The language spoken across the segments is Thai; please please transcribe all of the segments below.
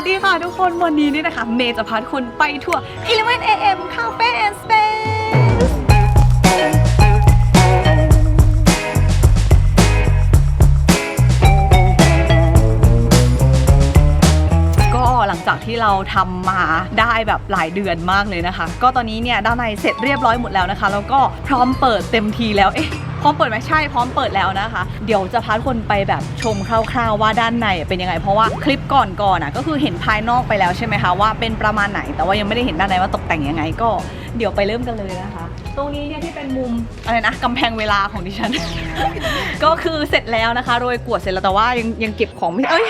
วัสดีค่ะทุกคนวันนี้นี่นะคะ เมย์จะพาทุกคนไปทัวร์ 11 AM Cafe and Space ก็หลังจากที่เราทำมาได้แบบหลายเดือนมากเลยนะคะ ก็ตอนนี้เนี่ยด้านในเสร็จเรียบร้อยหมดแล้วนะคะ แล้วก็พร้อมเปิดเต็มทีแล้วเอ๊ะ พร้อมเปิดไหมใช่พร้อมเปิดแล้วนะคะ เดี๋ยวจะพาทุกคนไปแบบชมคร่าวๆว่าด้านในเป็นยังไง เพราะว่าคลิปก่อนๆอะก็คือเห็นภายนอกไปแล้วใช่ไหมคะว่าเป็นประมาณไหนแต่ว่ายังไม่ได้เห็นด้านในว่าตกแต่งยังไงก็เดี๋ยวไปเริ่มกันเลยนะคะ ตรงนี้เนี่ยที่เป็นมุมอะไรนะกำแพงเวลาของดิฉัน ก็คือเสร็จแล้วนะคะโรยกวดเสร็จแล้วแต่ว่ายังยังเก็บของไม่เอ้ย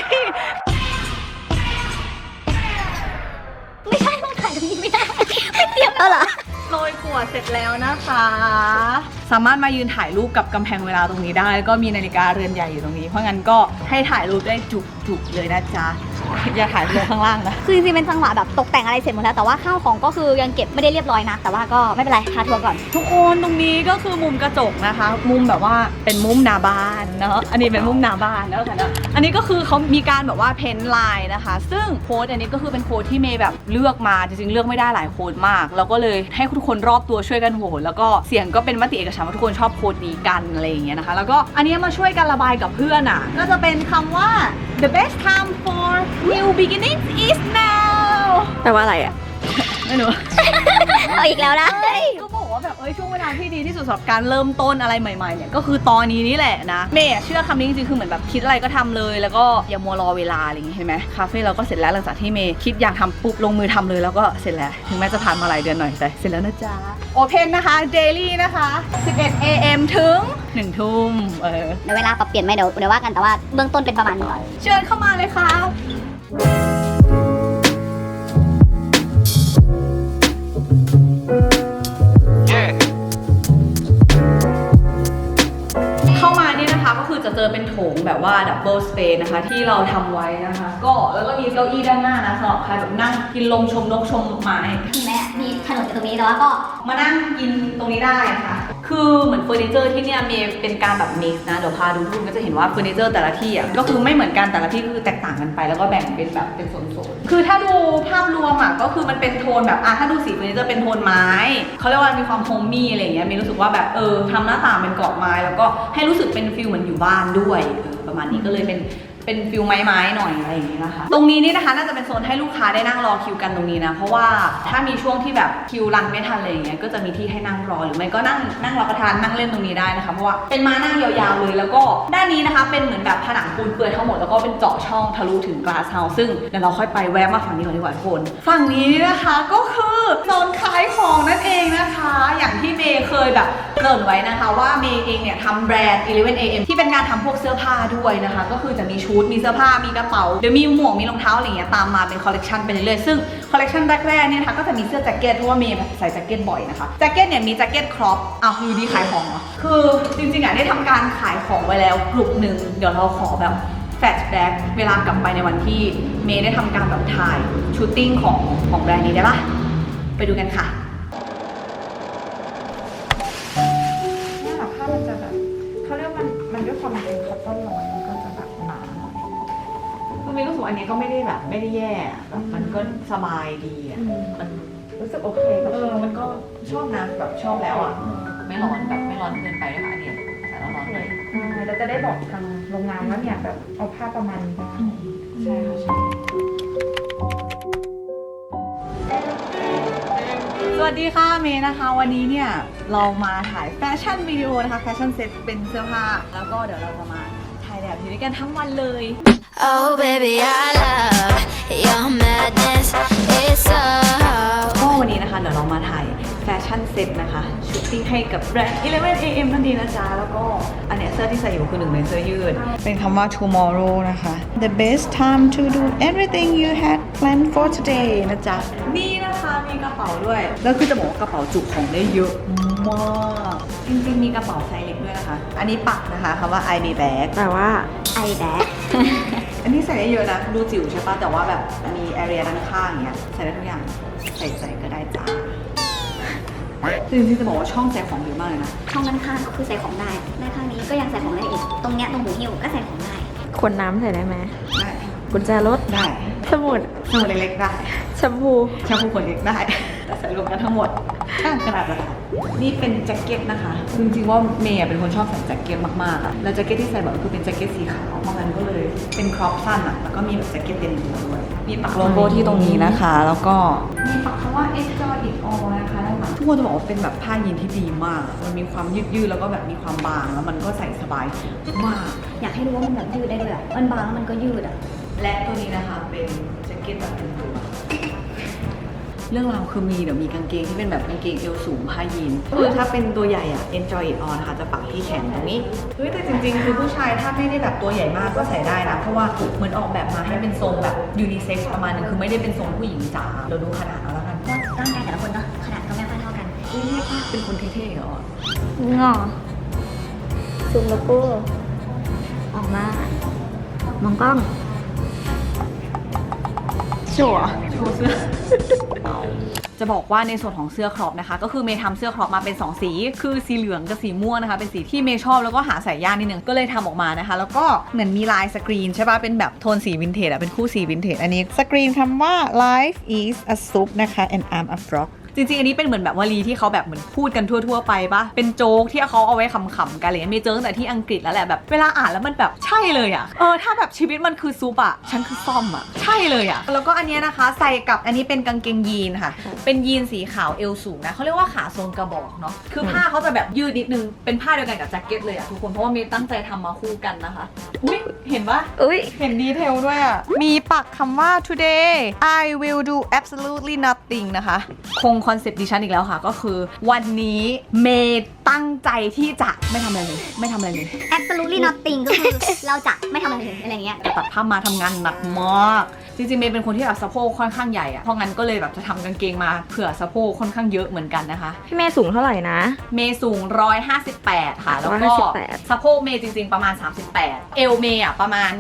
ไม่ใช่ต้องถ่ายตรงนี้ไม่ได้ไม่เตรียมแล้วเหรอ โรยกวดเสร็จแล้วนะคะ สามารถมายืนถ่ายรูปกับกำแพงเวลาตรงนี้ได้ แล้วก็มีนาฬิกาเรือนใหญ่อยู่ตรงนี้ เพราะงั้นก็ให้ถ่ายรูปได้จุกๆเลยนะจ๊ะ อย่าถ่ายรูปข้างล่างนะ คือจริงๆเป็นจังหวะแบบตกแต่งอะไรเสร็จหมดแล้วแต่ว่าข้าวของก็คือยังเก็บไม่ได้เรียบร้อยนะ แต่ว่าก็ไม่เป็นไรพาทัวร์ก่อน ทุกคนตรงนี้ก็คือมุมกระจกนะคะ มุมแบบว่าเป็นมุมหน้าบ้านเนาะอันนี้เป็นมุมหน้าบ้านแล้วกันนะอันนี้ก็คือเขามีการแบบว่าเพ้นท์ลายนะคะ ซึ่งโค้ดอันนี้ก็คือเป็นโค้ดที่เมย์แบบเลือกมาจริงๆเลือกไม่ได้หลายโค้ดมาก แล้วก็เลยให้ทุกคนรอบตัวช่วยกันโหวตแล้วก็เสียงก็เป็นมติเอกฉันท์ว่าทุกคนชอบโค้ดนี้กันอะไรอย่างเงี้ยนะคะ แล้วก็อันนี้มาช่วยกันระบายกับเพื่อนอะก็จะเป็นคำว่า the best time for new beginnings is now แปลว่าอะไรอะ ไม่รู้ เอาอีกแล้วนะ ก็บอกว่าแบบเอ้ยช่วงเวลาที่ดีที่สุดสำหรับการเริ่มต้นอะไรใหม่ๆเนี่ยก็คือตอนนี้นี่แหละนะเมย์อะเชื่อคำนี้จริงๆคือเหมือนแบบคิดอะไรก็ทำเลยแล้วก็อย่ามัวรอเวลาอะไรอย่างงี้เห็นไหมคาเฟ่เราก็เสร็จแล้วหลังจากที่เมย์คิดอยากทำปุ๊บลงมือทำเลยแล้วก็เสร็จแล้ว ถึงแม้จะผ่านมาหลายเดือนหน่อยแต่เสร็จแล้วนะจ๊ะโอเพนนะคะ daily นะคะ 11 am ถึง1ทุ่มเออ เดี๋ยวเวลาปรับเปลี่ยนไหมเดี๋ยวเดี๋ยวว่ากันแต่ว่าเบื้องต้นเป็นประมาณนี้ก่อน เชิญเข้ามาเลยค่ะ เข้ามาเนี่ยนะคะก็คือจะเจอเป็นโถงแบบว่าดับเบิลสเปซนะคะ ที่เราทำไว้นะคะ ก็แล้วก็มีเก้าอี้ด้านหน้านะสำหรับใครแบบนั่งกินลมชมนกชมไม้มีไหมมีถนนอยู่ตรงนี้แต่ว่าก็มานั่งกินตรงนี้ได้นะคะ คือเหมือนเฟอร์นิเจอร์ที่เนี่ยมีเป็นการแบบมิกซ์นะ เดี๋ยวพาดูทุกคนก็จะเห็นว่าเฟอร์นิเจอร์แต่ละที่อะก็คือไม่เหมือนกันแต่ละที่ก็คือแตกต่างกันไป แล้วก็แบ่งเป็นแบบเป็นโซนๆคือถ้าดูภาพรวมอะก็คือมันเป็นโทนแบบอะถ้าดูสีเฟอร์นิเจอร์เป็นโทนไม้เขาเรียกว่ามีความโฮมมี่อะไรอย่างเงี้ยมีรู้สึกว่าแบบเออทำหน้าต่างเป็นกรอบไม้ แล้วก็ให้รู้สึกเป็นฟิลเหมือนอยู่บ้านด้วยเออประมาณนี้ก็เลยเป็น เป็นฟิลไม้ๆหน่อยอะไรอย่างนี้นะคะ ตรงนี้นี่นะคะน่าจะเป็นโซนให้ลูกค้าได้นั่งรอคิวกันตรงนี้นะ เพราะว่าถ้ามีช่วงที่แบบคิวรันไม่ทันอะไรอย่างเงี้ย ก็จะมีที่ให้นั่งรอหรือไม่ก็นั่งนั่งรับประทานนั่งเล่นตรงนี้ได้นะคะ เพราะว่าเป็นม้านั่งยาวๆเลย แล้วก็ด้านนี้นะคะ เป็นเหมือนแบบผนังปูนเปื่อยทั้งหมดแล้วก็เป็นเจาะช่องทะลุถึง glass house ซึ่งเดี๋ยวเราค่อยไปแวะมาฝั่งนี้ก่อนดีกว่าทุกคน ฝั่งนี้นะคะก็คือโซนขายของนั่นเองนะ คะ อย่างที่เมย์เคยแบบเกริ่นไว้นะคะว่าเมย์เองเนี่ยทำแบรนด์ 11 AM ที่เป็นการทำพวกเสื้อผ้าด้วยนะคะ ก็คือจะมีชุด มีเสื้อผ้า มีกระเป๋า เดี๋ยวมีหมวก มีรองเท้าอะไรอย่างเงี้ยตามมาเป็นคอลเลกชันไปเรื่อยๆ ซึ่งคอลเลกชันแรกๆเนี่ยนะคะก็จะมีเสื้อแจ็คเก็ตเพราะว่าเมย์ใส่แจ็คเก็ตบ่อยนะคะ แจ็คเก็ตเนี่ยมีแจ็คเก็ตครอปอ้าวอยู่ดีขายของเหรอ คือจริงๆอะได้ทำการขายของไว้แล้วกลุ่มหนึ่งเดี๋ยวเราขอแบบแฟลชแบ็กเวลากลับไปในวันที่เมย์ได้ทำการแบบถ่ายชูตติ้งของของแบรนด์นี้ได้ปะไปดูกันค่ะ มันด้วยความมันเป็นคอตตอนน้อยมันก็จะแบบหนาหน่อยคือมีรู้สึกว่าอันนี้ก็ไม่ได้แบบไม่ได้แย่อะแบบมันก็สบายดีอะ มันรู้สึกโอเคกับเออมันก็ชอบนะแบบชอบแล้วอะ ไม่ร้อนแบบไม่ร้อนเกินไปด้วยค่ะอันเนี่ยแต่เราร้อนเลยใช่เราจะได้บอกทางโรงงานว่าเนี่ยแบบเอาผ้าประมาณนี้ได้ใช่ค่ะใช่ สวัสดีค่ะเมย์นะคะ วันนี้เนี่ยเรามาถ่ายแฟชั่นวิดีโอนะคะแฟชั่นเซ็ตเป็นเสื้อผ้า แล้วก็เดี๋ยวเราจะมาถ่ายแบบอยู่ด้วยกันทั้งวันเลย Oh, baby, I love your madness. It's so. ก็วันนี้นะคะเดี๋ยวเรามาถ่ายแฟ ชั่นเซ็ตนะคะชุดติ้งให้กับแบรนด์ 11 AM นั่นดีนะจ๊ะ แล้วก็อันเนี้ยเสื้อที่ใส่อยู่คือหนึ่งในเสื้อยืด เป็นคำว่า tomorrow นะคะ the best time to do everything you had planned for today นะจ๊ะ นี่นะคะมีกระเป๋าด้วย แล้วคือจะบอกว่ากระเป๋าจุของได้เยอะมากจริงๆมีกระเป๋าไซส์เล็กด้วยนะคะ อันนี้ปักนะคะคำว่า I be bag แต่ว่าไอแดก อันนี้ใส่ได้เยอะนะดูจิ๋วใช่ปะแต่ว่าแบบมีแอเรียด้านข้างอย่างเงี้ยใส่ได้ทุกอย่างใส่ใจก็ได้จ้า จริงๆจะบอกว่าช่องใส่ของเยอะมากเลยนะ ช่องด้านข้างก็คือใส่ของได้ด้านข้างนี้ก็ยังใส่ของได้อีก ตรงเนี้ยตรงหูหิ้วก็ใส่ของได้ ขวดน้ำใส่ได้ไหม ได้กุญแจรถ ได้สมุดสมุดเล็กๆได้แชมพูแชมพูขวดเล็กได้ แต่ใส่รวมกันทั้งหมดต่างขนาดละนี่เป็นแจ็คเก็ตนะคะ จริงๆว่าเมย์เป็นคนชอบใส่แจ็คเก็ตมากๆอะแล้วแจ็คเก็ตที่ใส่แบบคือเป็นแจ็คเก็ตสีขาวเพราะงั้นก็เลยเป็นครอปสั้นอะแล้วก็มีแบบแจ็คเก็ตเต็มตัวด้วย มีปักโลโก้ที่ตรงนี้นะคะ แล้วก็มีปักคำว่า enjoy it all นะคะด้านหลัง ทุกคนจะบอกว่าเป็นแบบผ้ายีนที่ดีมากอะมันมีความยืดๆแล้วก็แบบมีความบางแล้วมันก็ใส่สบายมาก อยากให้รู้ว่ามันแบบยืดได้ด้วยอะมันบางแล้วมันก็ยืดอะ และตัวนี้นะคะเป็นแจ็คเก็ตแบบเป็นตัวเรื่องราวคือมีเดี๋ยวมีกางเกงที่เป็นแบบกางเกงเอวสูงผ้ายีนคือถ้าเป็นตัวใหญ่อะ enjoy it on นะคะจะปักที่แขนตรงนี้เฮ้ยแต่จริงๆ คือผู้ชายถ้าไม่ได้แบบตัวใหญ่มากก็ใส่ได้นะ เพราะว่าเหมือนออกแบบมาให้เป็นทรงแบบยูนิเซ็กซ์ประมาณนึงคือไม่ได้เป็นทรงผู้หญิงจ๋าเราดูขนาดเอา เป็นคนเท่ๆเหรอ งอซูมโลโก้ออกมามองกล้องชัวร์โชว์เสื้อ จะบอกว่าในส่วนของเสื้อครอปนะคะ ก็คือเมย์ทำเสื้อครอปมาเป็น 2 สี คือสีเหลืองกับสีม่วงนะคะ เป็นสีที่เมย์ชอบแล้วก็หาใส่ยากนิดนึงก็เลยทำออกมานะคะ แล้วก็เหมือนมีลายสกรีนใช่ปะเป็นแบบโทนสีวินเทจอะเป็นคู่สีวินเทจอันนี้สกรีนคำว่า life is a soup นะคะ and I'm a frog จริงๆ อันนี้เป็นเหมือนแบบวลีที่เขาแบบเหมือนพูดกันทั่ว ๆ ไปปะเป็นโจ๊กที่เขาเอาไว้ขำๆกันเลยมีเจอตั้งแต่ที่อังกฤษแล้วแหละแบบเวลาอ่านแล้วมันแบบใช่เลยอะเออถ้าแบบชีวิตมันคือซุปอะฉันคือซ่อมอะใช่เลยอะแล้วก็อันเนี้ยนะคะ ใส่กับอันนี้เป็นกางเกงยีนค่ะ เป็นยีนสีขาวเอวสูงนะเขาเรียกว่าขาทรงกระบอกเนาะคือผ้าเขาจะแบบยืดนิดนึงเป็นผ้าเดียวกันกับแจ็คเก็ตเลยอะทุกคนเพราะว่ามีตั้งใจทำมาคู่กันนะคะอุ้ยเห็นปะอุ้ยเห็นดีเทลด้วยอะมีปักคำว่า today I will do absolutely nothing นะคะคงคอนเซปต์ดิฉันอีกแล้วค่ะ ก็คือวันนี้เมย์ตั้งใจที่จะไม่ทำอะไรเลย ไม่ทำอะไรเลย absolutely nothing ก็คือเราจะไม่ทำอะไรเลยอะไรเงี้ยแต่ตัดผ้ามาทำงานหนักมาก จริงๆเมย์เป็นคนที่แบบสะโพกค่อนข้างใหญ่อะเพราะงั้นก็เลยแบบจะทำกางเกงมาเผื่อสะโพกค่อนข้างเยอะเหมือนกันนะคะ พี่เมย์สูงเท่าไหร่นะ เมย์สูง 158 ค่ะ แล้วก็158 สะโพกเมย์จริง ๆประมาณ 38 เอวเมย์อะประมาณ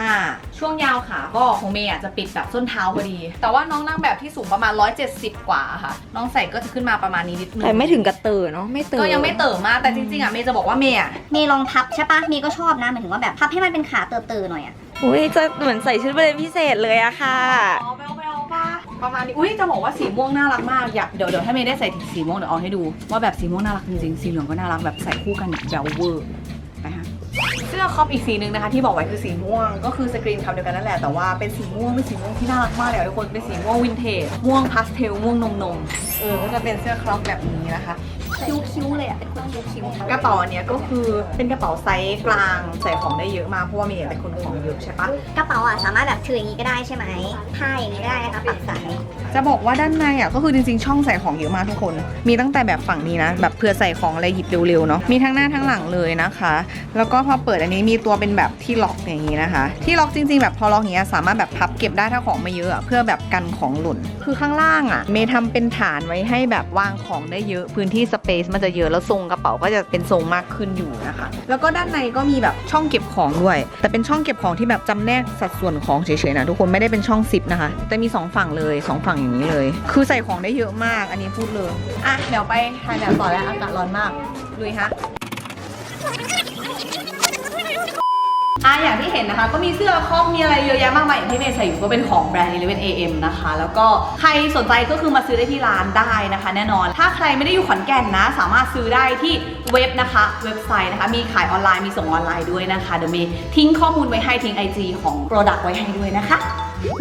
25 ช่วงยาวขาก็ของเมย์อะจะปิดแบบส้นเท้าพอดี แต่ว่าน้องนั่งแบบที่สูงประมาณ 170 กว่าค่ะ น้องใส่ก็จะขึ้นมาประมาณนี้นิดนึงแต่ไม่ถึงกระเตอเนาะไม่เตอก็ยังไม่เติมมากแต่จริงๆอะเมย์จะบอกว่าเมย์อะมีลองพับใช่ปะมีก็ชอบนะหมายถึงว่าแบบพับให้มันเป็นขาเติบๆหน่อยอะ อุ้ยจะเหมือนใส่ชุดประเด็นพิเศษเลยอะค่ะ อ๋อไปเอาไปเอาปะประมาณนี้ อุ้ยจะบอกว่าสีม่วงน่ารักมาก อยากเดี๋ยวเดี๋ยวถ้าเมย์ได้ใส่สีม่วงเดี๋ยวเอาให้ดู ว่าแบบสีม่วงน่ารักจริงๆ สีเหลืองก็น่ารักแบบใส่คู่กันแบบแบลเวอร์ไปฮะ เสื้อครอปอีกสีหนึ่งนะคะที่บอกไว้คือสีม่วง ก็คือสกรีนคำเดียวกันนั่นแหละแต่ว่าเป็นสีม่วงเป็นสีม่วงที่น่ารักมากเลยอะทุกคนเป็นสีม่วงวินเทจม่วงพาสเทลม่วงนมนมๆเออก็จะเป็นเสื้อครอปแบบนี้นะคะ คิ้วๆเลยอะเป็นคนคิ้วๆ กระเป๋าอันเนี้ยก็คือเป็นกระเป๋าไซส์กลางใส่ของได้เยอะมากเพราะว่าเมย์เป็นคนของเยอะใช่ปะกระเป๋าอะสามารถแบบถืออย่างนี้ก็ได้ใช่ไหมผ้าอย่างนี้ได้นะคะปักสายจะบอกว่าด้านในอะก็คือจริงๆ ช่องใส่ของเยอะมากทุกคน มีตั้งแต่แบบฝั่งนี้นะ แบบเผื่อใส่ของอะไรหยิบเร็วๆเนาะมีทั้งหน้าทั้งหลังเลยนะคะ แล้วก็พอเปิดอันนี้มีตัวเป็นแบบที่ล็อกอย่างนี้นะคะ ที่ล็อกจริง ๆ แบบพอล็อกอย่างเงี้ยสามารถแบบพับเก็บได้ถ้าของไม่เยอะอะเพื่อแบบกันของหล่นคือข้างล่างอะเมย์ทำเป็นฐานไว้ให้แบบวางของได้เยอะพื้นที่สเปซมันจะเยอะแล้วทรงกระเป๋าก็จะเป็นทรงมากขึ้นอยู่นะคะ แล้วก็ด้านในก็มีแบบช่องเก็บของด้วย แต่เป็นช่องเก็บของที่แบบจำแนกสัดส่วนของเฉยๆนะทุกคนไม่ได้เป็นช่องซิปนะคะแต่มีสองฝั่งเลยสองฝั่งอย่างนี้เลย คือใส่ของได้เยอะมาก อันนี้พูดเลยอะเดี๋ยวไปถ่ายแบบต่อแล้วอากาศร้อนมากลุยฮะ อะอย่างที่เห็นนะคะ ก็มีเสื้อคอกมีอะไรเยอะแยะมากมายอย่างที่เมย์ใส่อยู่ก็เป็นของแบรนด์11 AM นะคะ แล้วก็ใครสนใจก็คือมาซื้อได้ที่ร้านได้นะคะ แน่นอน ถ้าใครไม่ได้อยู่ขอนแก่นนะ สามารถซื้อได้ที่เว็บนะคะ เว็บไซต์นะคะ มีขายออนไลน์มีส่งออนไลน์ด้วยนะคะเดี๋ยวเมย์ทิ้งข้อมูลไว้ให้ทิ้ง IG ของ Product ไว้ให้ด้วยนะคะ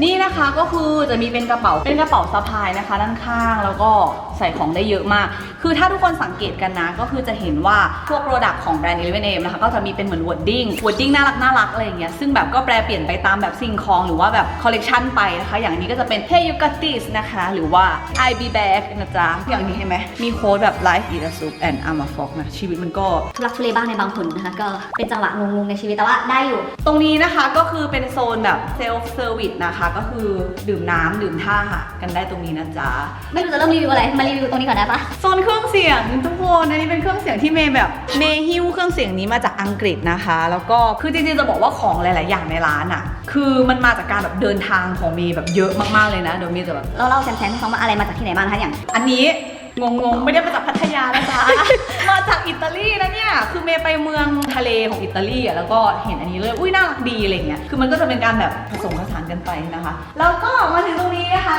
นี่นะคะก็คือจะมีเป็นกระเป๋าเป็นกระเป๋าสะพายนะคะ ด้านข้างแล้วก็ใส่ของได้เยอะมาก คือถ้าทุกคนสังเกตกันนะ ก็คือจะเห็นว่าพวกโปรดักต์ของแบรนด์11 AM นะคะก็จะมีเป็นเหมือน wording wording น่ารักน่ารักอะไรอย่างเงี้ยซึ่งแบบก็แปลเปลี่ยนไปตามแบบสิ่งของหรือว่าแบบคอลเลกชันไปนะคะ อย่างนี้ก็จะเป็น Hey you got this นะคะ หรือว่า I be back นะจ๊ะอย่างนี้เห็นไหมมีโค้ดแบบ Life is a soup and I'm a frog นะชีวิตมันก็ทุลักทุเลบ้างในบางคนนะคะก็เป็นจังหวะงงๆในชีวิตแต่ว่าได้อยู่ ตรงนี้นะคะก็คือเป็นโซนแบบเซลฟ์เซอร์วิสนะคะ ก็คือดื่มน้ำดื่มท่ากันได้ตรงนี้นะจ๊ะ ไม่รู้จะเริ่มรีวิวอะไร มารีวิวตรงนี้ก่อนได้ปะโซนเครื่องเสียงทุกคนอันนี้เป็นเครื่องเสียงที่เมย์แบบเมย์ฮิ้วเครื่องเสียงนี้มาจากอังกฤษนะคะ แล้วก็คือจริงๆจะบอกว่าของหลาย ๆ อย่างในร้านอะ คือมันมาจากการแบบเดินทางของเมย์แบบเยอะมากๆเลยนะเดี๋ยวเมย์จะแบบ เราเล่าแซมๆให้ฟังว่าอะไรมาจากที่ไหนบ้างนะคะอย่าง อันนี้ งงๆ ไม่ได้มาจากพัทยานะจ๊ะ มาจากอิตาลีนะเนี่ย คือเมย์ไปเมืองทะเลของอิตาลีอะแล้วก็เห็นอันนี้เลย อุ้ยน่ารักดีอะไรเงี้ย คือมันก็จะเป็นการแบบผสมผสานกันไปนะคะ แล้วก็มาถึงตรงนี้นะคะก็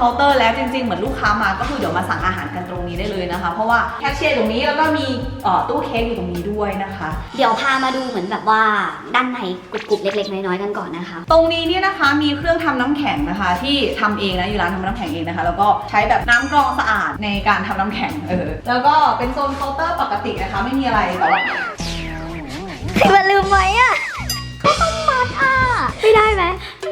เป็นโซนเคาน์เตอร์แล้วจริงๆ เหมือนลูกค้ามาก็คือเดี๋ยวมาสั่งอาหารกันตรงนี้ได้เลยนะคะ เพราะว่าแคชเชียร์ตรงนี้แล้วก็มีเอ่อตู้เค้กอยู่ตรงนี้ด้วยนะคะ เดี๋ยวพามาดูเหมือนแบบว่าด้านในกรุบๆเล็กๆ น้อยๆกันก่อนนะคะ ตรงนี้เนี่ยนะคะมีเครื่องทำน้ำแข็งนะคะ ที่ทำเองนะอยู่ร้านทำน้ำแข็งเองนะคะ แล้วก็ใช้แบบน้ำกรองสะอาดในการทำน้ำแข็งเออแล้วก็เป็นโซนเคาน์เตอร์ปกตินะคะ ไม่มีอะไรแต่ว่า คือมันลืมไหมอะข้าวต้มมัดอะ ไม่ได้ไหม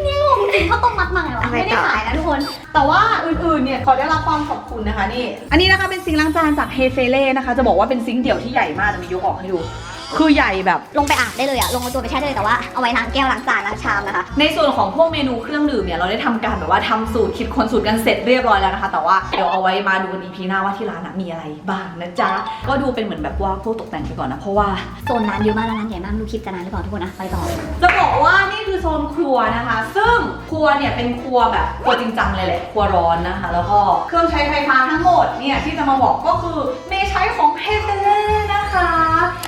นี่งงจริงข้าวต้มมัดมาไงวะไม่ได้ขายนะทุกคน แต่ว่าอื่นๆเนี่ยขอได้รับความขอบคุณนะคะนี่ อันนี้นะคะเป็นซิงค์ล้างจานจากเฮเฟเล่นะคะ จะบอกว่าเป็นซิงค์เดี่ยวที่ใหญ่มากจะมียกออกให้ดู คือใหญ่แบบ ลงไปอาบได้เลยอะลงเอาตัวไปแช่ได้เลยแต่ว่าเอาไว้ล้างแก้วล้างจานล้างชามนะคะ ในส่วนของพวกเมนูเครื่องดื่มเนี่ยเราได้ทำการแบบว่าทำสูตรคิดค้นสูตรกันเสร็จเรียบร้อยแล้วนะคะ แต่ว่าเดี๋ยวเอาไว้มาดูกันอีพีหน้าว่าที่ร้านนะมีอะไรบ้างนะจ๊ะก็ดูเป็นเหมือนแบบว่าพวกตกแต่งไปก่อนนะเพราะว่า โซนร้านเยอะมากแล้วร้านใหญ่มากไม่รู้คลิปจะนานหรือเปล่าทุกคนนะไปต่อ จะบอกว่านี่คือโซนครัวนะคะ ซึ่งครัวเนี่ยเป็นครัวแบบครัวจริงจังเลยแหละครัวร้อนนะคะ แล้วก็เครื่องใช้ไฟฟ้าทั้งหมดเนี่ยที่จะมาบอกก็คือเมย์ใช้ของเฮเ l เล่นะคะ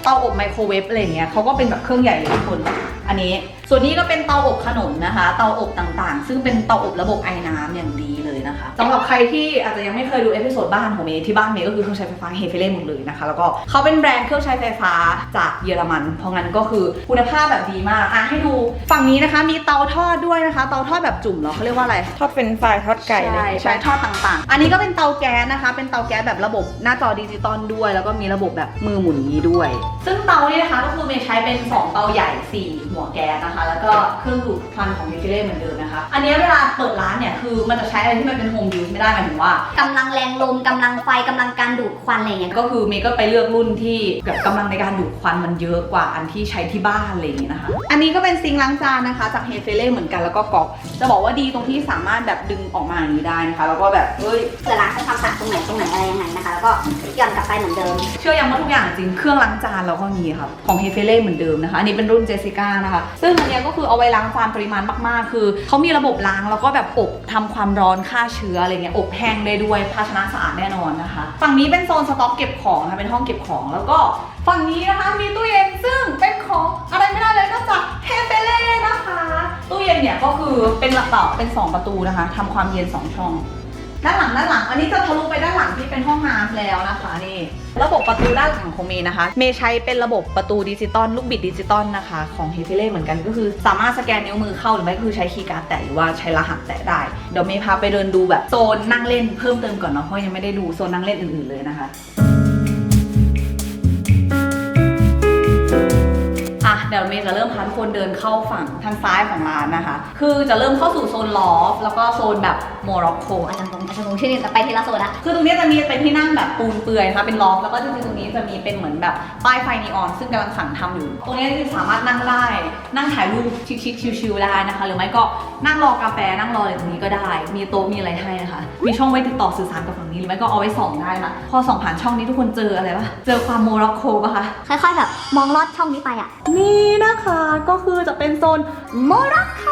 เตาอบไมโครโคเวฟอะไรเงี้ยเขาก็เป็นแบบเครื่องใหญ่เลยทุกคน อันนี้ ส่วนนี้ก็เป็นเตาอบขนมนะคะ เตาอบต่างๆ ซึ่งเป็นเตาอบระบบไอ้น้ำอย่างดี สำหรับใครที่อาจจะยังไม่เคยดูเอพิโซดบ้านของเมย์ที่บ้านเมย์ก็คือเครื่องใช้ไฟฟ้าเฮเ l เล่หมดเลยนะคะ แล้วก็เขาเป็นแบรนด์เครื่องใช้ไฟฟ้าจากเยอรมัน เพราะงั้นก็คือคุณภาพแบบดีมากอะให้ดูฝั่งนี้นะคะ มีเตาทอดด้วยนะคะ เตาทอดแบบจุ่มเหรอเขาเรียกว่าอะไร ทอดเป็นไฟรายทอดไก่อะไรอใช่ย่างเงี้ยใช่ทอดต่างๆ อันนี้ก็เป็นเตาแก๊สนะคะ เป็นเตาแก๊สแบบระบบหน้าจอดิจิตอลด้วย แล้วก็มีระบบแบบมือหมุนอย่างนี้ด้วย ซึ่งเตาเนี่ยนะคะก็คือเมย์ใช้เป็น 2 เตาใหญ่ 4 หัวแก๊สนะคะ แล้วก็เครื่องดูดควันของเฮฟิเล่เหมือนเดิม นะคะ อันนี้เวลาเปิดร้านเนี่ยคือมันจะใช้อะไรที่มันเป็นโฮมยูสไม่ได้หมายถึงว่ากำลังแรงลมกำลังไฟกำลังการดูดควันอะไรอย่างเงี้ยก็คือเมย์ก็ไปเลือกรุ่นที่แบบกำลังในการดูดควันมันเยอะกว่าอันที่ใช้ที่บ้านอะไรอย่างเงี้ยนะคะ อันนี้ก็เป็นซิงค์ล้างจานนะคะ จากเฮเฟเล่เหมือนกันแล้วก็กรอกจะบอกว่าดีตรงที่สามารถแบบดึงออกมาอย่างนี้ได้นะคะ แล้วก็แบบเฮ้ย เผื่อล้างทำความสะอาดตรงไหนตรงไหนอะไรยังไงนะคะ แล้วก็หย่อนกลับไปเหมือนเดิม เชื่อยังว่าทุกอย่างจริง เครื่องล้างจานเราก็มีครับของเฮเฟเล่เหมือนเดิมนะคะ อันนี้เป็นรุ่นเจสิก้านะคะ ซึ่งอันเนี้ยก็คือเอาไว้ล้างจานปริมาณมาก ๆ คือเขามีระบบล้างแล้วก็แบบอบทำความร้อนฆ่าเชื้ออะไรเงี้ยอบแห้งได้ด้วยภาชนะสะอาดแน่นอนนะคะ ฝั่งนี้เป็นโซนสต็อกเก็บของนะคะเป็นห้องเก็บของ แล้วก็ฝั่งนี้นะคะมีตู้เย็นซึ่งเป็นของอะไรไม่ได้เลยนอกจากเฮเปเล่นะคะ ตู้เย็นเนี่ยก็คือเป็นระเต่าเป็นสองประตูนะคะทำความเย็นสองช่อง ด้านหลังด้านหลัง อันนี้จะทะลุไปด้านหลังที่เป็นห้องน้ำแล้วนะคะนี่ระบบประตูด้านหลังของเมย์นะคะ เมย์ใช้เป็นระบบประตูดิจิตอลลูกบิดดิจิตอลนะคะของเฮฟิเล่เหมือนกันก็คือ สามารถสแกนนิ้วมือเข้าหรือไม่ก็คือใช้คีย์การ์ดแตะหรือว่าใช้รหัสแตะได้ เดี๋ยวเมย์พาไปเดินดูแบบโซนนั่งเล่นเพิ่มเติมก่อนเนาะเพราะยังไม่ได้ดูโซนนั่งเล่นอื่นๆเลยนะคะ เดี๋ยวเมย์จะเริ่มพาทุกคนเดินเข้าฝั่งทางซ้ายของร้านนะคะ คือจะเริ่มเข้าสู่โซนลอฟแล้วก็โซนแบบโมร็อกโกอาจารย์งอาจารย์งชื่อนี่แต่ไปทีละโซนละคือตรงนี้จะมีเป็นที่นั่งแบบปูนเปื่อยนะคะเป็นล็อกแล้วก็จริงๆตรงนี้จะมีเป็นเหมือนแบบป้ายไฟนีออนซึ่งกำลังสั่งทำอยู่ ตรงนี้คือสามารถนั่งได้นั่งถ่ายรูปชิคๆชิลๆได้นะคะ หรือไม่ก็นั่งรอกาแฟนั่งรออะไรตรงนี้ก็ได้ มีโต๊ะมีอะไรให้นะคะ มีช่องไว้ติดต่อสื่อสารกับฝั่งนี้หรือไม่ก็เอาไว้ส่องได้นะพอส่องผ่านช่องนี้ทุกคนเจออะไรปะเจอความโมร็อกโกปะคะค่อยๆแบบมองลอดช่องนี้ไปอะนี่นะคะก็คือจะเป็นโซนโมร็อกโก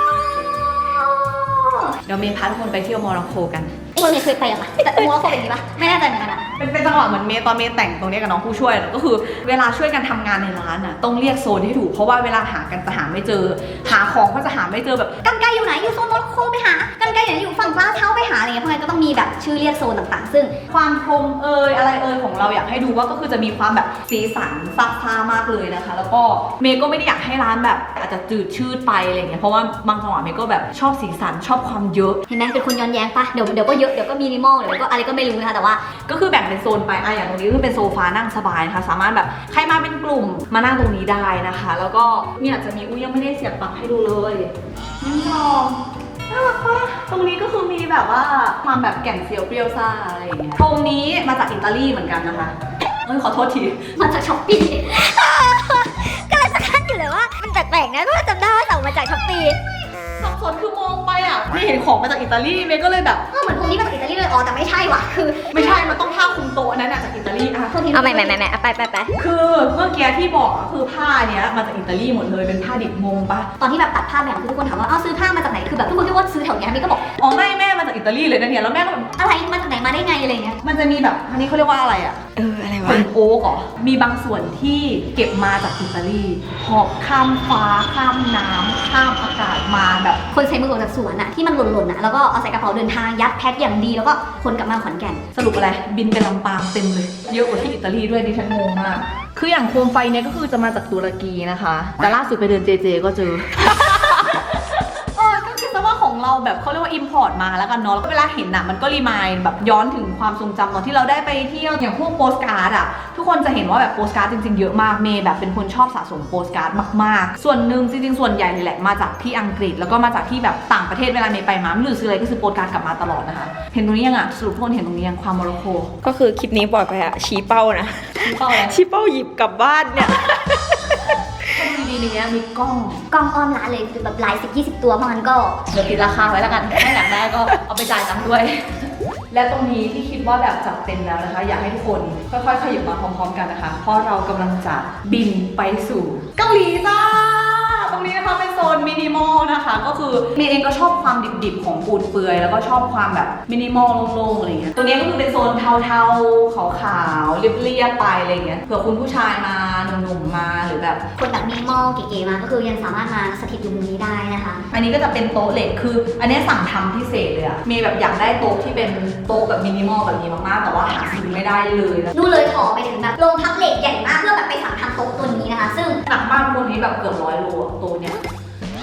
เดี๋ยวเมย์พาทุกคนไปเที่ยวโมร็อกโกกันเออเนี่ยเคยไปอะปะแต่โมร็อกโกเป็นอย่างนี้ปะไม่แน่ใจเหมือนกันอะ เป็นเป็นจังหวะเหมือนเมย์ตอนเมย์แต่งตรงนี้กับน้องผู้ช่วยน่ะก็คือ เวลาช่วยกันทำงานในร้านอะต้องเรียกโซนให้ถูกเพราะว่าเวลาหากันจะหาไม่เจอ หาของก็จะหาไม่เจอแบบกันไกลอยู่ไหนอยู่โซนร็อกโกไปหากันไกลอยู่ไหนอยู่ฝั่งกลาเท้าไปหาอะไรเงี้ยเพราะงั้นก็ต้องมีแบบชื่อเรียกโซนต่างๆ ซึ่งความพรมเอยอะไรเอยของเราอยากให้ดูว่าก็คือจะมีความแบบสีสันซับซ่ามากเลยนะคะ แล้วก็เมย์ก็ไม่ได้อยากให้ร้านแบบ อาจจะจืดชืดไปอะไรเงี้ยเพราะว่าบางจังหวะเมย์ก็แบบชอบสีสันชอบความเยอะเห็นไหมเป็นคนย้อนแย้งปะเดี๋ยวเดี๋ยวก็เยอะเดี๋ยวก็มินิมอลเดี๋ยวก็อะไรก็ไม่รู้นะคะแต่ว่าก็คือแบ่งเป็นโซนไปอะอย่างตรงนี้ก็คือเป็นโซฟานั่งสบายนะคะ สามารถแบบใครมาเป็นกลุ่มมานั่งตรงนี้ได้นะคะ แล้วก็เนี่ยจะมีอุ้ยยังไม่ได้เสียบปลั๊กให้ดูเลยยังลองน่ารักปะตรงนี้ก็คือมีแบบว่าความแบบแก่นเซียวเปรี้ยวซ่าอะไรอย่างเงี้ยตรงนี้มาจากอิตาลีเหมือนกันนะคะเอ้ยขอโทษทีมาจากช้อปปี้กำลังจะคัดอยู่เลยว่ามันแปลกๆนะเพราะว่าจำได้ว่าสั่งมาจากช้อปปี้ สับสนคือมองไปอะไม่เห็นของมาจากอิตาลีเมย์ก็เลยแบบ ก็เหมือนพวกนี้มาจากอิตาลีเลย อ๋อ แต่ไม่ใช่ว่ะ คือไม่ใช่ มันต้องผ้าคลุมโต๊ะอันนั้นอะจากอิตาลีอะโทษทีเอาใหม่ใหม่ใหม่ใหม่เอาไปไปไปคือเมื่อกี้ที่บอกอะคือผ้าเนี้ยมาจากอิตาลีหมดเลยเป็นผ้าดิบงงปะตอนที่แบบตัดภาพแบบคือทุกคนถามว่า อ้าวซื้อผ้ามาจากไหน คือแบบทุกคนคิดว่าซื้อแถวเนี้ยนี่ก็บอก อ๋อไม่แม่มาจากอิตาตาลีเลยนะเนี่ยแล้วแม่ก็แบบอะไรมาจากไหนมาได้ไงอะไรเงี้ยมันจะมีแบบอันนี้เขาเรียกว่าอะไรอะเออ อะไรผวะงโอ๊กเหรอ มีบางส่วนที่เก็บมาจากอิตาลีหอบข้ามฟ้าข้ามน้ำข้ามอากาศมาแบบ คนใช้มือออกจากสวนอะที่มันหล่นๆอะแล้วก็เอาใส่กระเป๋าเดินทางยัดแพ็คอย่างดีแล้วก็คนกลับมาขอนแก่น สรุปอะไรบินไปลำปางเต็มเลย เยอะกว่าที่อิตาลีด้วยดิฉันงงมาก คืออย่างโคมไฟเนี่ยก็คือจะมาจากตุรกีนะคะ แต่ล่าสุดไปเดินเจเจก็เจอเออก็คิดซะว่า ของเราแบบเขาเรียกว่า import มาแล้วกันเนาะแล้วก็เวลาเห็นน่ะมันก็รีมายแบบย้อนถึงความทรงจำตอนที่เราได้ไปเที่ยวอย่างพวกโปสการ์ดอะทุกคนจะเห็นว่าแบบโปสการ์ดจริงๆเยอะมากเมย์แบบเป็นคนชอบสะสมโปสการ์ดมากๆ ส่วนหนึ่งจริงๆส่วนใหญ่เลยแหละมาจากที่อังกฤษ แล้วก็มาจากที่แบบต่างประเทศเวลาเมย์ไปมาไม่รู้ซื้ออะไรก็ซื้อโปสการ์ดกลับมาตลอดนะคะเห็นตรงนี้ยังอะสรุปทุกคนเห็นตรงนี้ยังความโมร็อกโกก็คือคลิปนี้ปล่อยไปอะชี้เป้านะชี้เป้าอะไรชี้เป้าหยิบกลับบ้านเนี่ย ถ้าดูดีๆในเนี้ยมีกล้องกล้องอ้อมร้านเลยคือแบบหลายสิบยี่สิบตัวเพราะงั้นก็เดี๋ยวติดราคาไว้แล้วกันถ้าอยากได้ก็เอาไปจ่ายตังค์ด้วย และตรงนี้ที่คิดว่าแบบจัดเต็มแล้วนะคะ อยากให้ทุกคนค่อยๆขยับมาพร้อมๆ กันนะคะ เพราะเรากำลังจะบินไปสู่เกาหลีจ้า ตรงนี้นะคะเป็นโซนมินิมอลนะคะก็คือเมย์เองก็ชอบความดิบๆของปูนเปือยแล้วก็ชอบความแบบมินิมอลโล่งๆอะไรเงี้ยตัวนี้ก็คือเป็นโซนเทาๆขาวๆเรียบๆไปอะไรเงี้ยเผื่อคุณผู้ชายมาหนุ่มๆมาหรือแบบคนแบบมินิมอลเก๋ๆมาก็คือยังสามารถมาสถิตอยู่มุมนี้ได้นะคะอันนี้ก็จะเป็นโต๊ะเหล็กคือ อันนี้สั่งทำพิเศษเลยอะมีแบบอยากได้โต๊ะที่เป็นโต๊ะแบบมินิมอลแบบนี้มากๆแต่ว่าหาซื้อไม่ได้เลยนู่นเลยห่อไปถึงแบบโรงพักเหล็กใหญ่มากเพื่อแบบไปสั่งทำ โต๊ะตัวนี้นะคะ ซึ่งหนักมากคนนี้แบบเกือบร้อยโลอะตัวเนี้ย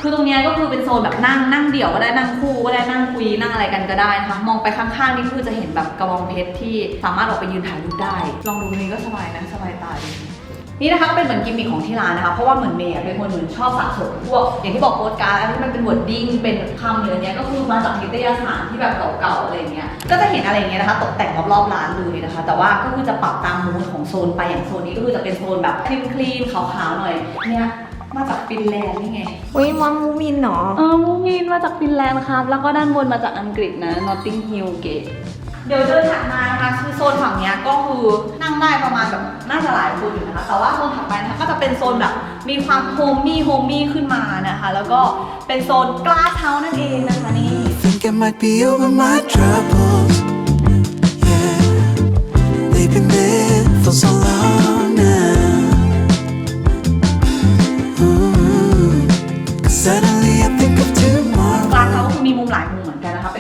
คือตรงเนี้ยก็คือเป็นโซนแบบนั่งนั่งเดี่ยวก็ได้นั่งคู่ก็ได้นั่งคุยนั่งอะไรกันก็ได้นะคะมองไปข้างๆนี่คือจะเห็นแบบกระบองเพชรที่สามารถออกไปยืนถ่ายรูปได้ ลองดูนี้ก็สบายนะสบายตาดี นี่นะคะก็เป็นเหมือนกิมมิคของที่ร้านนะคะ เพราะว่าเหมือนเมย์อะเป็นคนเหมือนชอบสะสมพวกอย่างที่บอกโปสการ์ดอันที่มันเป็นวอร์ดดิ้งเป็นคำหรืออนเนี้ยก็คือมาจากนิตยสารที่แบบเก่าๆอะไรเงี้ยก็จะเห็นอะไรอย่างเงี้ยนะคะ ตกแต่งรอบๆร้านเลยนะคะ แต่ว่าก็คือจะปรับตามมูดของโซนไปอย่างโซนนี้ก็คือจะเป็นโซนแบบคลีนคลีนๆขาวๆหน่อยเนี่ยมาจากฟินแลนด์นี่ไงอุ้ยมองมูมินเหรอเออมูมินมาจากฟินแลนด์ครับแล้วก็ด้านบนมาจากอังกฤษนะ Notting Hill Gate เเดี๋ยวเดินถัดมานะคะคือโซนฝั่งเนี้ยก็คือนั่งได้ประมาณแบบน่าจะหลายคนอยู่นะคะแต่ว่าโซนถัดไปนะคะก็จะเป็นโซนแบบมีความโฮมมี่โฮมมี่ขึ้นมานะคะ แล้วก็เป็นโซนกล้าเท้านั่นเองนะคะนี่ think I might be over my troubles. Yeah, they've been there for so long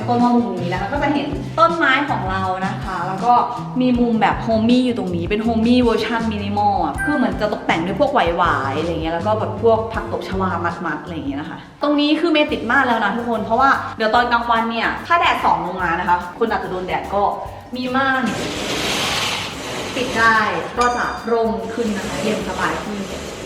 ก้นว่ามุมนี้นะคะก็จะเห็นต้นไม้ของเรานะคะ แล้วก็มีมุมแบบโฮมี่อยู่ตรงนี้เป็นโฮมี่เวอร์ชันมินิมอลอะคือเหมือนจะตกแต่งด้วยพวกไหวๆอะไรเงี้ยแล้วก็แบบพวกผักตบชวามัดๆอะไรเงี้ยนะคะ ตรงนี้คือเมติดมากแล้วนะทุกคนเพราะว่าเดี๋ยวตอนกลางวันเนี่ยถ้าแดดส่องลงมานะคะ คุณอาจจะโดนแดดก็มีม่านปิดได้ก็จะร่มขึ้นนะคะเย็นสบายขึ้น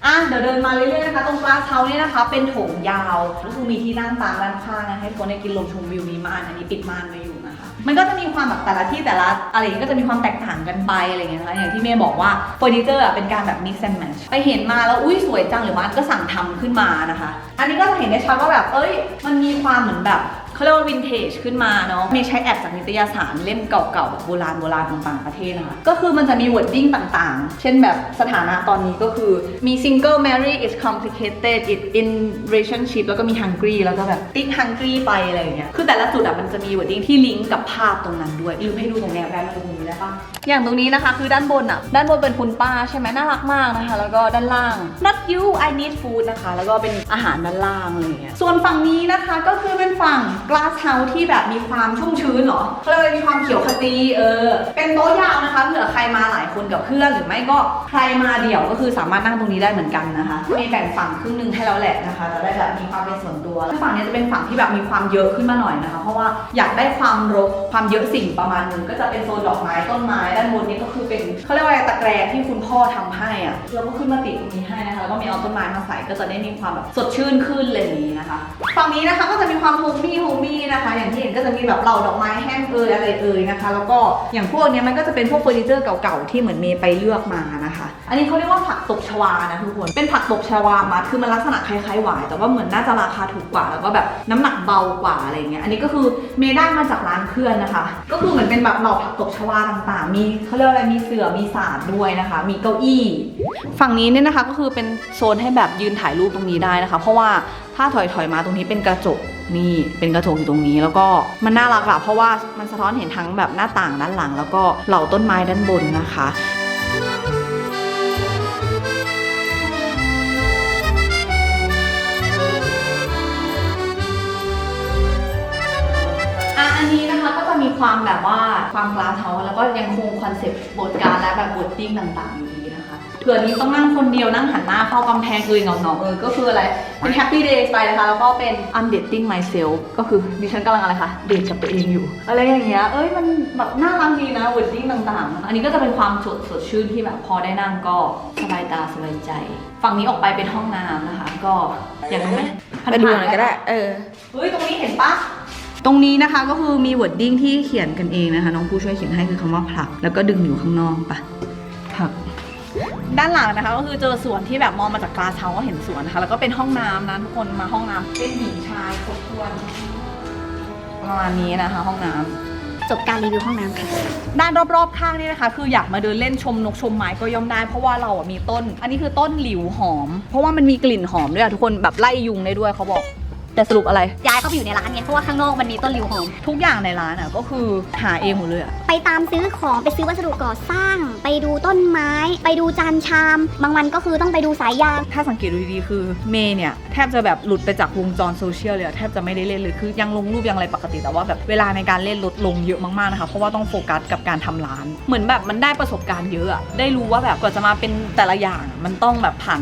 อะเดี๋ยวเดินมาเรื่อยๆนะคะตรงกลางเท้าเนี่ยนะคะ เป็นโถงยาวก็คือมีที่นั่งตามด้านข้างนะให้คนได้กินลมชมวิวมีม่านอันนี้ปิดม่านไว้อยู่นะคะ มันก็จะมีความแบบแต่ละที่แต่ละอะไรอย่างเงี้ยก็จะมีความแตกต่างกันไปอะไรเงี้ยนะคะอย่างที่เมย์บอกว่าเฟอร์นิเจอร์อะเป็นการแบบ mix and match ไปเห็นมาแล้วอุ้ยสวยจังหรือมันก็สั่งทำขึ้นมานะคะ อันนี้ก็จะเห็นได้ชัดว่าแบบเอ้ย มันมีความเหมือนแบบ เขาเรียกว่าวินเทจขึ้นมาเนาะมีใช้แอดจากนิตยสารเล่มเก่าๆแบบโบราณโบราณของต่างประเทศนะคะก็คือมันจะมีวอร์ดดิ้งต่างๆ เช่นแบบสถานะตอนนี้ก็คือมี single marry is complicated it in relationship แล้วก็มี hungry แล้วก็แบบติ๊ก hungry ไปอะไรอย่างเงี้ยคือแต่ละจุดอะมันจะมีวอร์ดดิ้งที่ลิงก์กับภาพตรงนั้นด้วยลืมให้ดูตรงเนี้แวะมาดูตรงนี้ได้ปะอย่างตรงนี้นะคะคือด้านบนอะด้านบนเป็นคุณป้าใช่ไหมน่ารักมากนะคะ แล้วก็ด้านล่าง not you I need food นะคะ แล้วก็เป็นอาหารด้านล่างอะไรอย่างเงี้ยส่วนฝั่งนี้นะคะก็คือเป็นฝั่ง glass house ที่แบบมีความชุ่มชื้นเหรอเขาเรียมีความเขียวขจีเออ เป็นโต๊ะยาวนะคะเผื่อใครมาหลายคนกับเพื่อนหรือไม่ก็ใครมาเดี่ยวก็คือสามารถนั่งตรงนี้ได้เหมือนกันนะคะ มีแบ่งฝั่งครึ่งหนึงให้เราแหละนะคะ จะได้แบบมีความเป็นส่วนตัวฝั่งนี้จะเป็นฝั่งที่แบบมีความเยอะขึ้นมาหน่อยนะคะ เพราะว่าอยากได้ความรกความเยอะสิ่งประมาณนึงก็จะเป็นโซนดอกไม้ต้นไม้ด้านบนนี้ก็คือเป็นเขาเรียกว่าตะแกรงที่คุณพ่อทำให้อะเราก็ขึ้นมาติดตรงนี้ให้นะคะแล้วก็มีเอาต้นไม้มาใส่ก็จะได้มีความแบบสดชื่นขึ้นเลยนี้นะคะ ฝั่งนี้นะคะก็จะมีความโฮมมี่โฮมมี่นะคะ อย่างที่เห็นก็จะมีแบบเหล่าดอกไม้แห้งเอยอะไรเอยนะคะ แล้วก็อย่างพวกนี้มันก็จะเป็นพวกเฟอร์นิเจอร์เก่าๆที่เหมือนเมย์ไปเลือกมานะคะ อันนี้เขาเรียกว่าผักตบชวานะทุกคนเป็นผักตบชวามัดคือมันลักษณะคล้ายๆหวายแต่ว่าเหมือนน่าจะราคาถูกกว่า แล้วก็แบบน้ำหนักเบากว่าอะไรเงี้ยอันนี้ก็คือเมย์ได้มาจากร้านเพื่อนนะคะ ก็คือเหมือนเป็นแบบเหล่าผักตบชวาต่างๆ มีเขาเรียกอะไรมีเสือมีสาดด้วยนะคะ มีเก้าอี้ ฝั่งนี้เนี่ยนะคะก็คือเป็นโซนให้แบบยืนถ่ายรูปตรงนี้ได้นะคะ เพราะว่าถ้าถอยๆมาตรงนี้เป็นกระจก นี่เป็นกระจกอยู่ตรงนี้ แล้วก็มันน่ารักอะเพราะว่ามันสะท้อนเห็นทั้งแบบหน้าต่างด้านหลัง แล้วก็เหล่าต้นไม้ด้านบนนะคะอะอันนี้นะคะก็จะมีความแบบว่าความกลาสเฮาแล้วก็ยังคงคอนเซปต์บทการและแบบบทติ้งต่างๆอยู่ คะเผื่อนี้ต้องนั่งคนเดียวนั่งหันหน้าเข้ากำแพงคือเหงาๆเออก็คืออะไรเป็น happy day ไปนะคะ แล้วก็เป็น I'm dating myself ก็คือดิฉันกำลังอะไรคะเดทกับตัวเองอยู่ อะไรอย่างเงี้ยเอ้ยมันแบบน่ารักดีนะ wording ต่างๆ อันนี้ก็จะเป็นความสดสดชื่นที่แบบพอได้นั่งก็สบายตาสบายใจ ฝั่งนี้ออกไปเป็นห้องน้ำนะคะ ก็อยากรู้ไหมไปดูหน่อยก็ได้ เออเฮ้ยตรงนี้เห็นปะตรงนี้นะคะก็คือมีวอร์ดดิ้งที่เขียนกันเองนะคะ น้องผู้ช่วยเขียนให้คือคำว่าผลัก แล้วก็ดึงอยู่ข้างนอกปะผลัก ด้านหลังนะคะก็คือเจอสวนที่แบบมองมาจากกลาสเฮาส์ก็เห็นสวนนะคะแล้วก็เป็นห้องน้ำนะทุกคนมาห้องน้ำเป็นหญิงชายครบถ้วนประมาณนี้นะคะ ห้องน้ำจบการรีวิวห้องน้ำค่ะด้านรอบๆข้างนี่นะคะ คืออยากมาเดินเล่นชมนกชมไม้ก็ย่อมได้ เพราะว่าเราอะมีต้น อันนี้คือต้นหลิวหอม เพราะว่ามันมีกลิ่นหอมด้วยอะทุกคนแบบไล่ยุงได้ด้วยเขาบอก แต่สรุปอะไร ย้ายเข้าไปอยู่ในร้านไงเพราะว่าข้างนอกมันมีต้นริวหอม ทุกอย่างในร้านอะก็คือหาเองหมดเลยอะไปตามซื้อของไปซื้อวัสดุก่อสร้าง ไปดูต้นไม้ ไปดูจานชาม บางวันก็คือต้องไปดูสายยาง ถ้าสังเกตดูดีๆคือเมย์เนี่ยแทบจะแบบหลุดไปจากวงจรโซเชียลเลยอะแทบจะไม่ได้เล่นเลยคือยังลงรูปยังอะไรปกติแต่ว่าแบบเวลาในการเล่นลดลงเยอะมากๆนะคะเพราะว่าต้องโฟกัสกับการทำร้าน เหมือนแบบมันได้ประสบการณ์เยอะอะได้รู้ว่าแบบกว่าจะมาเป็นแต่ละอย่างอะมันต้องแบบผ่าน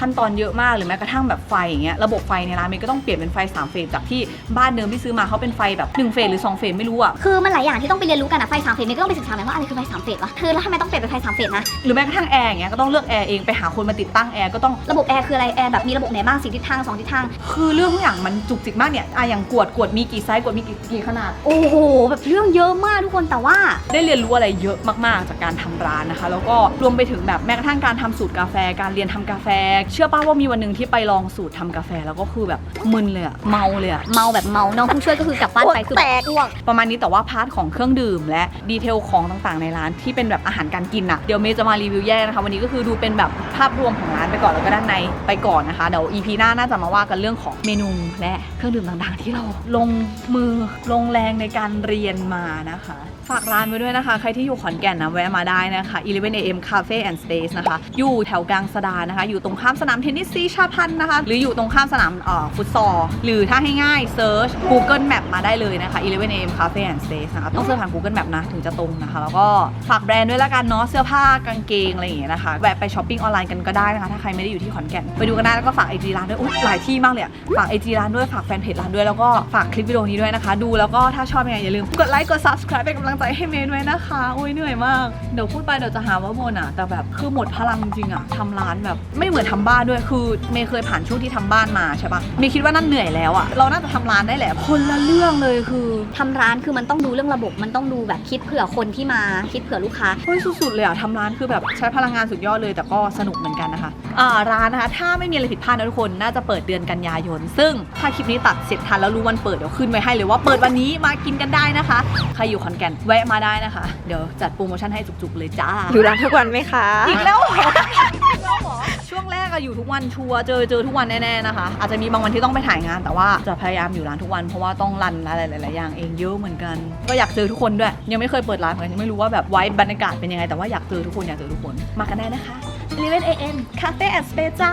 ขั้นตอนเยอะมากหรือแม้กระทั่งแบบไฟอย่างเงี้ยระบบไฟในร้านเมย์ก็ต้องเปลี่ยนเป็นไฟสามเฟสจากที่บ้านเดิมที่ซื้อมาเขาเป็นไฟแบบหนึ่งเฟสหรือสองเฟสไม่รู้อะคือมันหลายอย่างที่ต้องไปเรียนรู้กันอะไฟสามเฟสเนี่ยก็ต้องไปศึกษาไหมว่าอะไรคือไฟสามเฟสวะคือแล้วทำไมต้องเปลี่ยนเป็นไฟสามเฟสนะหรือแม้กระทั่งแอร์อย่างเงี้ยก็ต้องเลือกแอร์เองไปหาคนมาติดตั้งแอร์ก็ต้องระบบแอร์คืออะไรแอร์แบบมีระบบไหนบ้างสี่ทิศทางสองทิศทาง คือเรื่องทุกอย่างมันจุกจิกมากเนี่ยอะอย่างกวดกวดมีกี่ไซส์กวดมีกี่กี่ขนาด โอ้โหแบบเรื่องเยอะมากทุกคนแต่ว่าได้เรียนรู้อะไรเยอะมากๆ จากการทำร้านนะคะ แล้วก็รวมไปถึงแบบแม้กระทั่งการทำสูตรกาแฟ การเรียนทำกาแฟเชื่อป้าว่ามีวันหนึ่งที่ไปลองสูตรทำกาแฟแล้วก็คือแบบมึนเลยอะเมาเลยอะเมาแบบเมาน้องผู้ช่วยก็คือกลับบ้านไปคือแตกอ้วกประมาณนี้แต่ว่าพาร์ทของเครื่องดื่ม และดีเทลของต่างๆในร้านที่เป็นแบบอาหารการกินอะเดี๋ยวเมย์จะมารีวิวแยกนะคะวันนี้ก็คือดูเป็นแบบภาพรวมของร้านไปก่อนแล้วก็ด้านในไปก่อนนะคะเดี๋ยว EP หน้าน่าจะมาว่ากันเรื่องของเมนูและเครื่องดื่มต่างๆ ที่เราลงมือลงแรงในการเรียนมานะคะ ฝากร้านไว้ด้วยนะคะ ใครที่อยู่ขอนแก่นนะแวะมาได้นะคะ 11 AM Cafe and Space นะคะ อยู่แถวกลางสะดานะคะ อยู่ตรงข้ามสนามเทนนิสซีชาพันธ์นะคะ หรืออยู่ตรงข้ามสนามออฟุตซอลหรือถ้าให้ง่ายเซิร์ช Google Map มาได้เลยนะคะ 11 AM Cafe and Space นะคะ ต้องเสิร์ชผ่าน Google Map นะ ถึงจะตรงนะคะ แล้วก็ฝากแบรนด์ด้วยละกันเนาะเสื้อผ้ากางเกงอะไรอย่างเงี้ยนะคะแวะไปช้อปปิ้งออนไลน์กันก็ได้นะคะ ถ้าใครไม่ได้อยู่ที่ขอนแก่นไปดูกันได้แล้วก็ฝากไอจีร้านด้วยอุ๊ยหลายที่มากเลยฝากไอจีร้านด้วยฝากแฟนเพจร้านด้วยแล้วก็ฝากคลิปวิดีโอนี้ด้วยนะคะ ดูแล้วก็ถ้าชอบยังไงอย่าลืมกดไลค์กด subscribe เป็นกำลังใจให้เมย์ด้วยนะคะโอ้ยเหนื่อยมาก เดี๋ยวพูดไปเดี๋ยวจะหาว่าบ่นอะแต่แบบคือหมดพลังจริงอะทำร้านแบบไม่เหมือนทำบ้านด้วยคือเมย์เคยผ่านช่วงที่ทำบ้านมาใช่ปะเมย์คิดว่านั่นเหนื่อยแล้วอะเราน่าจะทำร้านได้แหละคนละเรื่องเลยคือทำร้านคือมันต้องดูเรื่องระบบ มันต้องดูแบบคิดเผื่อคนที่มาคิดเผื่อลูกค้า เฮ้ยสุดๆเลยอะทำร้านคือแบบใช้พลังงานสุดยอดเลย แต่ก็สนุกเหมือนกันนะคะอ่าร้านนะคะถ้าไม่มีอะไรผิดพลาดนะทุกคนน่าจะเปิดเดือนกันยายน ซึ่งถ้าคลิปนี้ตัดเสร็จทันแล้วรู้วันเปิดเดี๋ยวขึ้นไว้ให้เลยว่าเปิดวันนี้มากินกันได้นะคะ ใครอยู่ขอนแก่นแวะมาได้นะคะ เดี๋ยวจัดโปรโมชั่นให้จุกๆเลยจ้าอยู่ร้านทุกวันไหมคะอีกแล้วเหรออีกแล้วเหรอช่วงแรกอะอยู่ทุกวันชัวร์เจอเจอทุกวันแน่ๆนะคะ อาจจะมีบางวันที่ต้องไปถ่ายงาน แต่ว่าจะพยายามอยู่ร้านทุกวันเพราะว่าต้องรันอะไรหลายๆอย่างเองเยอะเหมือนกัน ก็อยากเจอทุกคนด้วย ยังไม่เคยเปิดร้านเหมือนกันยังไม่รู้ว่าแบบไว้บรรยากาศเป็นยังไง แต่ว่าอยากเจอทุกคนอยากเจอทุกคนมากันได้นะคะ11 AM Cafe and Space จ้า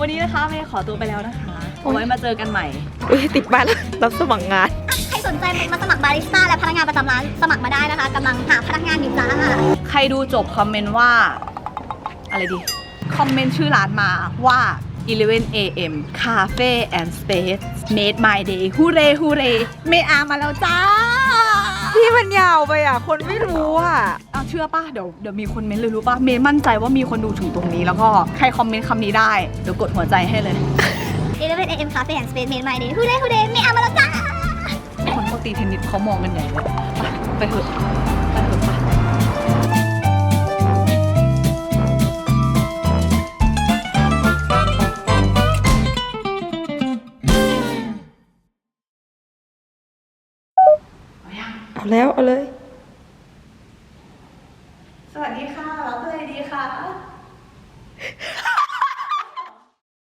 วันนี้นะคะเมย์ขอตัวไปแล้วนะคะเอาไว้มาเจอกันใหม่อุ้ยติดบ้านรับสมัครงานใครส นใจมาสมัครบาริสต้าและพนักงานประจำร้านสมัครมาได้นะคะกำลังหาพนักงานอยู่จ้าใครดูจบคอมเมนต์ว่า อะไรดี คอมเมนต์ชื่อร้านมาว่า 11 AM Cafe and Space made my day ฮูเรฮูเรเมอามาแล้วจ้าที่มันยาวไปอะ คนไม่รู้อะ เอาเชื่อป่ะ เดี๋ยวเดี๋ยวมีคนเมนต์เลยรู้ป่ะ เมย์มั่นใจว่ามีคนดูถึงตรงนี้ แล้วก็ใครคอมเมนต์คำนี้ได้ เดี๋ยวกดหัวใจให้เลย 11 AM Cafe and Space Made My Day ฮูเดฮูเดไม่เอามาแล้วจ้าคนเขา ตีเทนนิสเขามองกันใหญ่เลยไปไปเถอะไปเถอะไปเอาแล้ว เอาเลย สวัสดีค่ะ